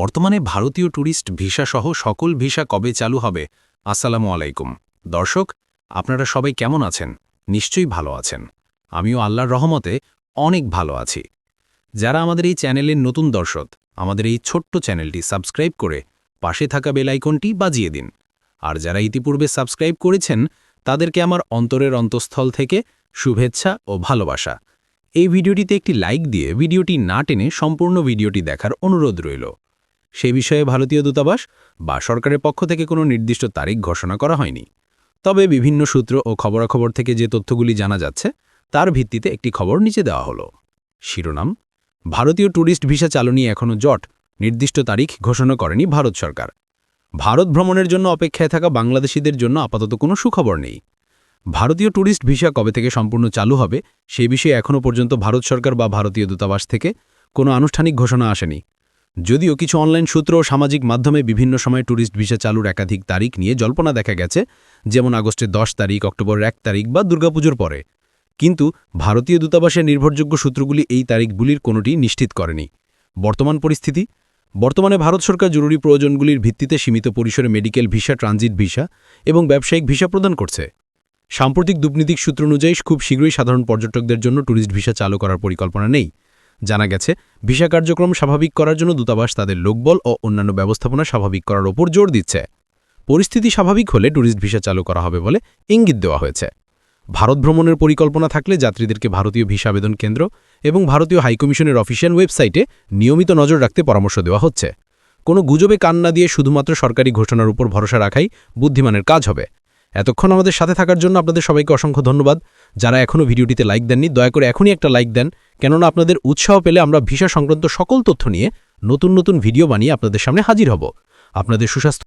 বর্তমানে ভারতীয় tourist visa সহ সকল ভিসা কবে চালু হবে? আসসালামু আলাইকুম। দর্শক, আপনারা সবাই কেমন আছেন? নিশ্চয়ই ভালো আছেন। আমিও আল্লাহর রহমতে অনেক ভালো আছি। যারা আমাদের এই চ্যানেলের নতুন দর্শক, আমাদের এই ছোট্ট চ্যানেলটি সাবস্ক্রাইব করে পাশে থাকা বেল আইকনটি বাজিয়ে দিন। আর যারা ইতিপূর্বে সাবস্ক্রাইব করেছেন, তাদেরকে আমার অন্তরের অন্তঃস্থল থেকে শুভেচ্ছা ও ভালোবাসা। এই ভিডিওটিতে একটি লাইক দিয়ে ভিডিওটি না টেনে সম্পূর্ণ ভিডিওটি দেখার অনুরোধ রইল। সে বিষয়ে ভারতীয় দূতাবাস বা সরকারের পক্ষ থেকে কোনো নির্দিষ্ট তারিখ ঘোষণা করা হয়নি। তবে বিভিন্ন সূত্র ও খবরাখবর থেকে যে তথ্যগুলি জানা যাচ্ছে, তার ভিত্তিতে একটি খবর নিচে দেওয়া হলো। শিরোনাম, ভারতীয় ট্যুরিস্ট ভিসা চালু নিয়ে এখনও জট, নির্দিষ্ট তারিখ ঘোষণা করেনি ভারত সরকার। ভারত ভ্রমণের জন্য অপেক্ষায় থাকা বাংলাদেশিদের জন্য আপাতত কোনো সুখবর নেই। ভারতীয় ট্যুরিস্ট ভিসা কবে থেকে সম্পূর্ণ চালু হবে সেই বিষয়ে এখনও পর্যন্ত ভারত সরকার বা ভারতীয় দূতাবাস থেকে কোনো আনুষ্ঠানিক ঘোষণা আসেনি। যদিও কিছু অনলাইন সূত্র ও সামাজিক মাধ্যমে বিভিন্ন সময় ট্যুরিস্ট ভিসা চালুর একাধিক তারিখ নিয়ে জল্পনা দেখা গেছে, যেমন আগস্টের দশ তারিখ, অক্টোবরের এক তারিখ বা দুর্গাপুজোর পরে। কিন্তু ভারতীয় দূতাবাসের নির্ভরযোগ্য সূত্রগুলি এই তারিখগুলির কোনোটি নিশ্চিত করেনি। বর্তমান পরিস্থিতি? বর্তমানে ভারত সরকার জরুরি প্রয়োজনগুলির ভিত্তিতে সীমিত পরিসরে মেডিকেল ভিসা, ট্রানজিট ভিসা এবং ব্যবসায়িক ভিসা প্রদান করছে। সাম্প্রতিক দুর্নীতিক সূত্র অনুযায়ী খুব শীঘ্রই সাধারণ পর্যটকদের জন্য ট্যুরিস্ট ভিসা চালু করার পরিকল্পনা নেই। জানা গেছে, ভিসা কার্যক্রম স্বাভাবিক করার জন্য দূতাবাস তাদের লোকবল ও অন্যান্য ব্যবস্থাপনা স্বাভাবিক করার ওপর জোর দিচ্ছে। পরিস্থিতি স্বাভাবিক হলে ট্যুরিস্ট ভিসা চালু করা হবে বলে ইঙ্গিত দেওয়া হয়েছে। ভারত ভ্রমণের পরিকল্পনা থাকলে যাত্রীদেরকে ভারতীয় ভিসা আবেদন কেন্দ্র এবং ভারতীয় হাইকমিশনের অফিসিয়াল ওয়েবসাইটে নিয়মিত নজর রাখতে পরামর্শ দেওয়া হচ্ছে। কোনো গুজবে কান না দিয়ে শুধুমাত্র সরকারি ঘোষণার উপর ভরসা রাখাই বুদ্ধিমানের কাজ হবে। এতক্ষণ আমাদের সাথে থাকার জন্য আপনাদের সবাইকে অসংখ্য ধন্যবাদ। যারা এখনও ভিডিওটিতে লাইক দেননি, দয়া করে এখনই একটা লাইক দেন। কেননা আপনাদের উৎসাহ পেলে আমরা ভিসা সংক্রান্ত সকল তথ্য নিয়ে নতুন নতুন ভিডিও বানিয়ে আপনাদের সামনে হাজির হব। আপনাদের সুস্বাস্থ্য